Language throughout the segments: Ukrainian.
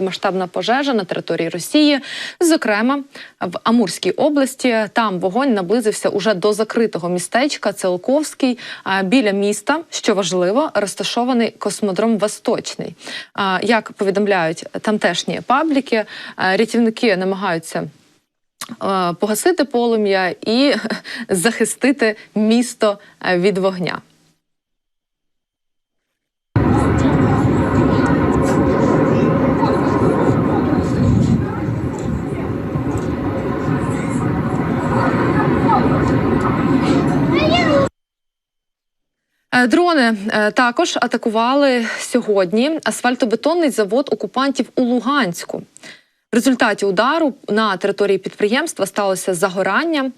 Масштабна пожежа на території Росії, зокрема в Амурській області. Там вогонь наблизився уже до закритого містечка Целковський біля міста. Що важливо, розташований космодром Восточний. Як повідомляють тамтешні пабліки, рятівники намагаються. Погасити полум'я і захистити місто від вогня. Дрони е, також атакували сьогодні асфальтобетонний завод окупантів у Луганську. В результаті удару на території підприємства сталося загорання.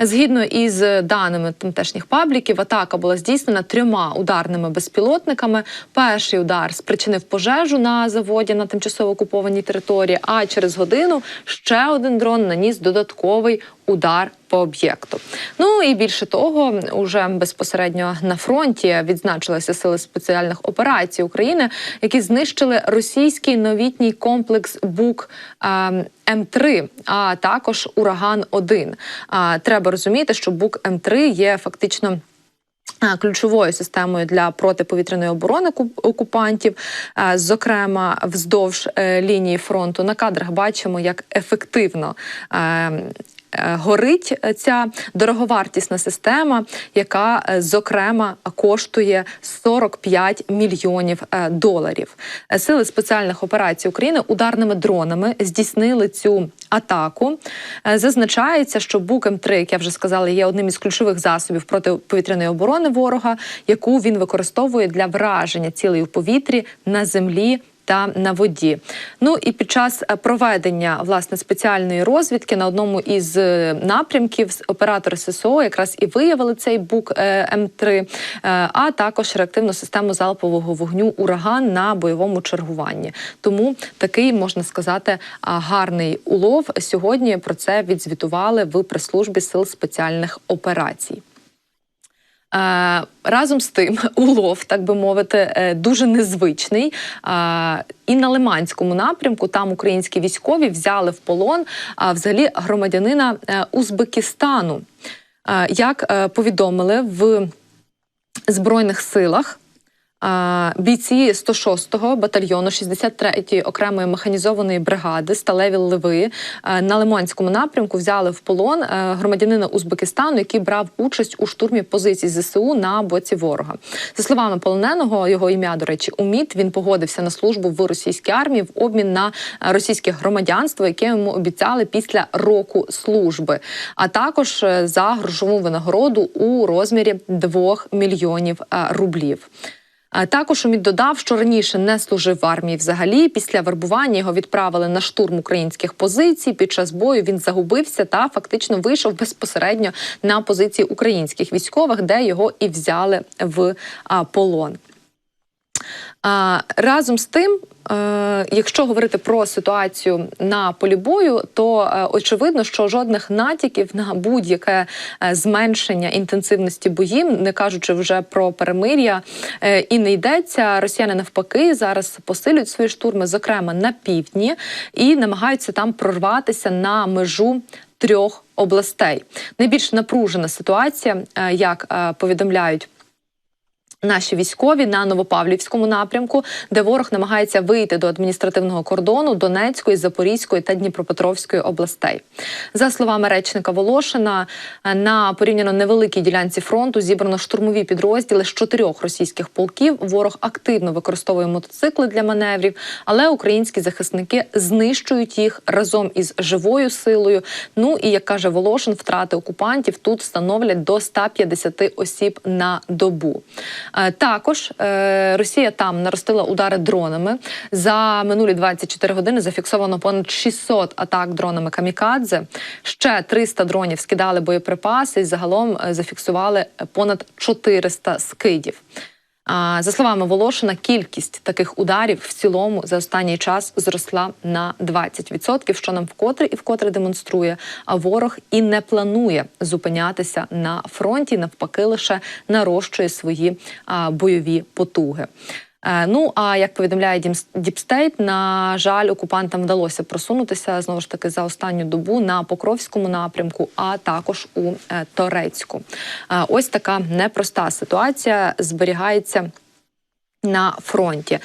Згідно із даними тамтешніх пабліків, атака була здійснена трьома ударними безпілотниками. Перший удар спричинив пожежу на заводі на тимчасово окупованій території. А через годину ще один дрон наніс додатковий удар по об'єкту. Ну і більше того, уже безпосередньо на фронті відзначилися сили спеціальних операцій України, які знищили російський новітній комплекс БУК. ем, М3, а також ураган 1 А треба розуміти, що БУК М3 є фактично. Ключовою системою для протиповітряної оборони ку- окупантів, зокрема вздовж е, лінії фронту, на кадрах бачимо, як ефективно е, е, горить ця дороговартісна система, яка е, зокрема коштує 45 мільйонів е, доларів. Е, Сили спеціальних операцій України ударними дронами здійснили цю атаку. Е, Зазначається, що БУК М3, як я вже сказала, є одним із ключових засобів протиповітряної оборони ворога, яку він використовує для враження цілей у повітрі на землі. Та на воді. Ну і під час е, проведення власне спеціальної розвідки на одному із е, напрямків оператори ССО якраз і виявили цей бук е, М3, е, а також реактивну систему залпового вогню ураган на бойовому чергуванні. Тому такий можна сказати гарний улов. Сьогодні про це відзвітували в прес-службі сил спеціальних операцій. Е, разом з тим, улов, так би мовити, е, дуже незвичний. Е, і на Лиманському напрямку там українські військові взяли в полон взагалі громадянина Узбекистану. Як повідомили в Збройних силах. Бійці 106-го батальйону 63-ї окремої механізованої бригади сталеві ливи е, на Лиманському напрямку взяли в полон е, громадянина Узбекистану, який брав участь у штурмі позицій ЗСУ на боці ворога. За словами полоненого, його ім'я, до речі, Уміт. Він погодився на службу в російській армії в обмін на е, російське громадянство, яке йому обіцяли після року служби, а також за грошову винагороду у розмірі 2 мільйонів рублів. А Також Умід додав, що раніше не служив в армії взагалі. Після вербування його відправили на штурм українських позицій. Під час бою він загубився та фактично вийшов безпосередньо на позиції українських військових, де його і взяли в полон. Разом з тим, е, якщо говорити про ситуацію на полі бою, то е, очевидно, що жодних натяків на будь-яке е, зменшення інтенсивності боїв, не кажучи вже про перемир'я, і не йдеться. Росіяни навпаки зараз посилюють свої штурми, зокрема на півдні, і намагаються там прорватися на межу трьох областей. Найбільш напружена ситуація, як повідомляють. Наші військові на Новопавлівському напрямку, де ворог намагається вийти до адміністративного кордону Донецької, Запорізької та Дніпропетровської областей. За словами речника Волошина, на порівняно невеликій ділянці фронту зібрано штурмові підрозділи з чотирьох російських полків. Ворог активно використовує мотоцикли для маневрів, але українські захисники знищують їх разом із живою силою. Ну і як каже Волошин, втрати окупантів тут становлять до 150 осіб на добу. Е, Також е, Росія там наростила удари дронами. За минулі 24 години зафіксовано понад 600 атак дронами камікадзе. Ще 300 дронів скидали боєприпаси і загалом е, зафіксували понад 400 скидів. За словами Волошина, кількість таких ударів в цілому за останній час зросла на 20%, що нам вкотре і вкотре демонструє. А ворог і не планує зупинятися на фронті, навпаки, лише нарощує свої бойові потуги. Е, Ну а як повідомляє Діпстейт, на жаль, окупантам вдалося просунутися знову ж таки за останню добу на Покровському напрямку, а також у е, Торецьку. Е, Ось така непроста ситуація зберігається. На фронті